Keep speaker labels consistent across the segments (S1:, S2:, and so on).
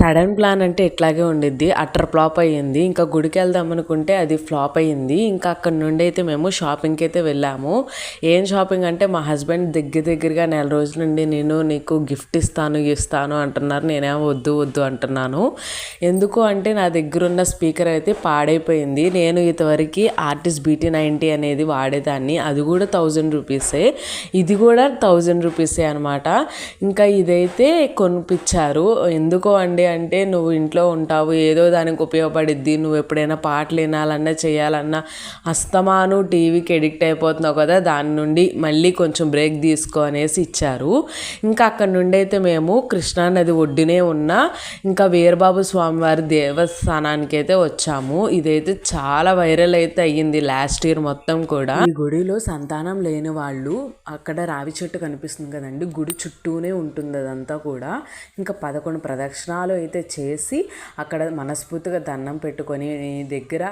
S1: Sudden plan అంటే ఇట్లాగే ఉండిద్ది. అట్టర్ ఫ్లాప్ అయ్యింది. ఇంకా గుడికి వెళ్దాం అనుకుంటే అది ఫ్లాప్ అయ్యింది. ఇంకా అక్కడ నుండి అయితే మేము షాపింగ్కి అయితే వెళ్ళాము. ఏం షాపింగ్ అంటే మా హస్బెండ్ దగ్గర దగ్గరగా నెల రోజుల నుండి నేను నీకు గిఫ్ట్ ఇస్తాను ఇస్తాను అంటున్నారు. నేనేమో వద్దు వద్దు అంటున్నాను. ఎందుకు అంటే నా దగ్గర ఉన్న స్పీకర్ అయితే పాడైపోయింది. నేను ఇంతవరకు ఆర్టిస్ట్ బీటీ నైంటీ అనేది వాడేదాన్ని. అది కూడా థౌజండ్ రూపీసే. ఇది కూడా థౌజండ్ రూపీసే అనమాట ఇంకా ఇదైతే కొనిపించారు. ఎందుకో అండి అంటే నువ్వు ఇంట్లో ఉంటావు ఏదో దానికి ఉపయోగపడిద్ది నువ్వు ఎప్పుడైనా పాటలు వినాలన్నా చేయాలన్నా అస్తమాను టీవీకి ఎడిక్ట్ అయిపోతున్నావు కదా దాని నుండి మళ్ళీ కొంచెం బ్రేక్ తీసుకో అనేసి ఇచ్చారు. ఇంకా అక్కడ నుండి అయితే మేము కృష్ణానది ఒడ్డునే ఉన్న ఇంకా వీరబాబు స్వామివారి దేవస్థానానికి అయితే వచ్చాము. ఇదైతే చాలా వైరల్ అయితే అయ్యింది లాస్ట్ ఇయర్ మొత్తం కూడా. ఈ గుడిలో సంతానం లేని వాళ్ళు అక్కడ రావి చెట్టు కనిపిస్తుంది కదండి గుడి చుట్టూనే ఉంటుంది అదంతా కూడా. ఇంకా పదకొండు ప్రదక్షిణాలు అయితే చేసి అక్కడ మనస్ఫూర్తిగా దండం పెట్టుకొని నీ దగ్గర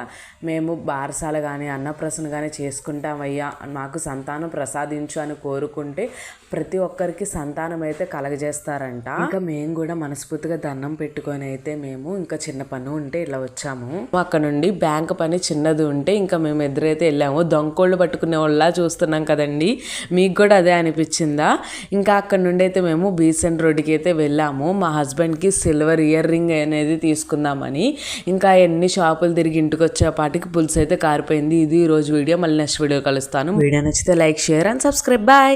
S1: మేము బారసాల కానీ అన్నప్రసన కానీ చేసుకుంటామయ్యా మాకు సంతానం ప్రసాదించు అని కోరుకుంటే ప్రతి ఒక్కరికి సంతానం అయితే కలగజేస్తారంట. ఇంకా మేము కూడా మనస్ఫూర్తిగా దండం పెట్టుకొని అయితే మేము ఇంకా చిన్న పని ఉంటే ఇలా వచ్చాము. అక్కడ నుండి బ్యాంక్ పని చిన్నది ఉంటే ఇంకా మేము ఎదురైతే వెళ్ళాము. దొంగకోళ్ళు పట్టుకునే వాళ్ళ చూస్తున్నాం కదండి. మీకు కూడా అదే అనిపించిందా? ఇంకా అక్కడ నుండి అయితే మేము బీసెంట్ రోడ్డుకి అయితే వెళ్ళాము. మా హస్బెండ్కి సిల్వర్ ఇయర్ రింగ్ అనేది తీసుకుందామని. ఇంకా ఎన్ని షాపులు తిరిగి ఇంటికి వచ్చేపాటికి పులుసు అయితే కారిపోయింది. ఇది ఈ రోజు వీడియో. మళ్ళీ నెక్స్ట్ వీడియో కలుస్తాను. వీడియో నచ్చితే like share and subscribe. Bye